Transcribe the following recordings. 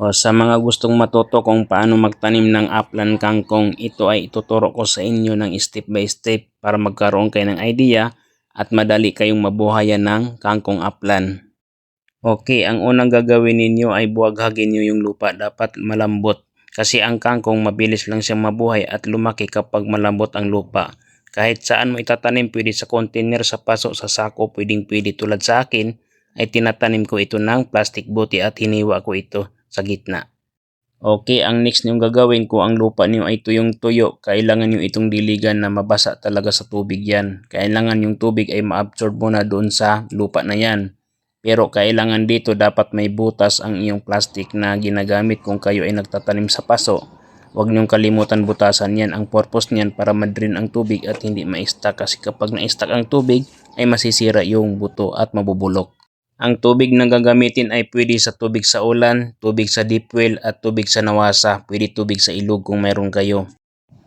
O sa mga gustong matuto kung paano magtanim ng upland kangkong, ito ay ituturo ko sa inyo ng step by step para magkaroon kayo ng idea at madali kayong mabuhayan ng kangkong upland. Okay, ang unang gagawin ninyo ay buwaghagin nyo yung lupa. Dapat malambot kasi ang kangkong mabilis lang siyang mabuhay at lumaki kapag malambot ang lupa. Kahit saan mo itatanim, pwede sa container, sa paso, sa sako, pwedeng pwede tulad sa akin, ay tinatanim ko ito ng plastic buti at hiniwa ko ito sa gitna. Okay, ang next niyong gagawin kung ang lupa niyo ay tuyong tuyo, kailangan niyo itong diligan na mabasa talaga sa tubig yan. Kailangan yung tubig ay ma-absorb mo na doon sa lupa na yan. Pero kailangan dito dapat may butas ang iyong plastic na ginagamit kung kayo ay nagtatanim sa paso. Huwag niyong kalimutan butasan yan. Ang purpose niyan para madrin ang tubig at hindi ma-stack kasi kapag na-stack ang tubig ay masisira yung buto at mabubulok. Ang tubig na gagamitin ay pwede sa tubig sa ulan, tubig sa deep well at tubig sa nawasa. Pwede tubig sa ilog kung mayroon kayo.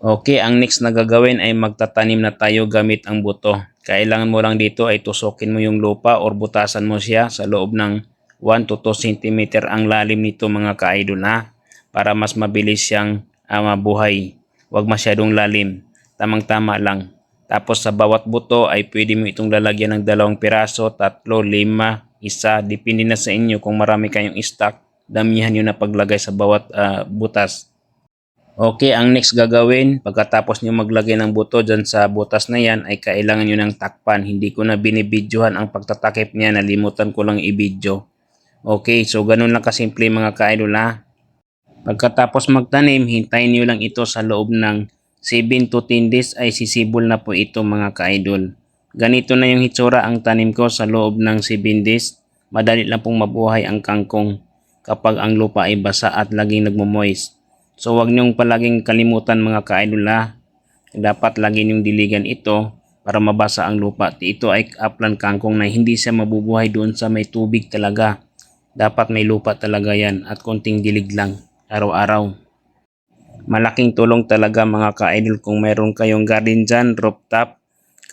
Okay, ang next na gagawin ay magtatanim na tayo gamit ang buto. Kailangan mo lang dito ay tusukin mo yung lupa or butasan mo siya sa loob ng 1 to 2 cm ang lalim nito mga ka-idol ha para mas mabilis siyang uh, mabuhay. Huwag masyadong lalim. Tamang-tama lang. Tapos sa bawat buto ay pwede mo itong lalagyan ng dalawang piraso, tatlo, lima, isa. Depende na sa inyo kung marami kayong stock. Damihan nyo na paglagay sa bawat uh, butas. Okay, ang next gagawin, pagkatapos nyo maglagay ng buto dyan sa butas na yan, ay kailangan nyo ng takpan. Hindi ko na binibidyohan ang pagtatakip niya, nalimutan ko lang i-video. Okay, so ganun lang kasimple mga ka-idol ha. Pagkatapos magtanim, hintayin nyo lang ito sa loob ng 7 to 10 days ay sisibol na po ito mga ka-idol. Ganito na yung hitsura ang tanim ko sa loob ng 7 days. Madali lang pong mabuhay ang kangkong kapag ang lupa ay basa at laging nagmo-moist. So wag niyong palaging kalimutan mga ka-idol ha. Dapat lagi niyong diligan ito para mabasa ang lupa. Ito ay upland kangkong na hindi siya mabubuhay doon sa may tubig talaga. Dapat may lupa talaga yan at konting dilig lang araw-araw. Malaking tulong talaga mga ka-idol kung mayroon kayong garden dyan, rooftop,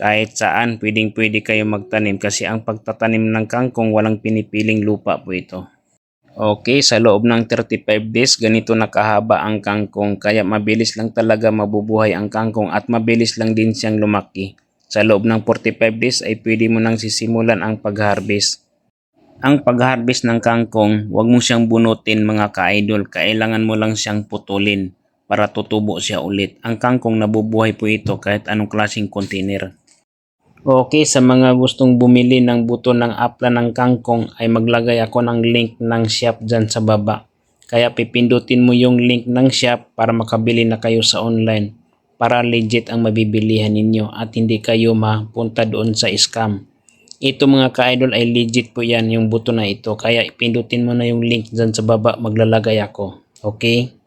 kahit saan pwedeng pwede kayo magtanim kasi ang pagtatanim ng kangkong walang pinipiling lupa po ito. Okay, sa loob ng 35 days, ganito nakahaba ang kangkong kaya mabilis lang talaga mabubuhay ang kangkong at mabilis lang din siyang lumaki. Sa loob ng 45 days ay pwede mo nang sisimulan ang pag-harvest. Ang pag-harvest ng kangkong, huwag mo siyang bunutin mga ka-idol. Kailangan mo lang siyang putulin para tutubo siya ulit. Ang kangkong nabubuhay po ito kahit anong klaseng container. Okay, sa mga gustong bumili ng buto ng apla ng kangkong ay maglagay ako ng link ng shop dyan sa baba. Kaya pipindutin mo yung link ng shop para makabili na kayo sa online para legit ang mabibilihan ninyo at hindi kayo mapunta doon sa scam. Ito mga ka-idol ay legit po yan yung buto na ito. Kaya ipindutin mo na yung link dyan sa baba maglalagay ako. Okay?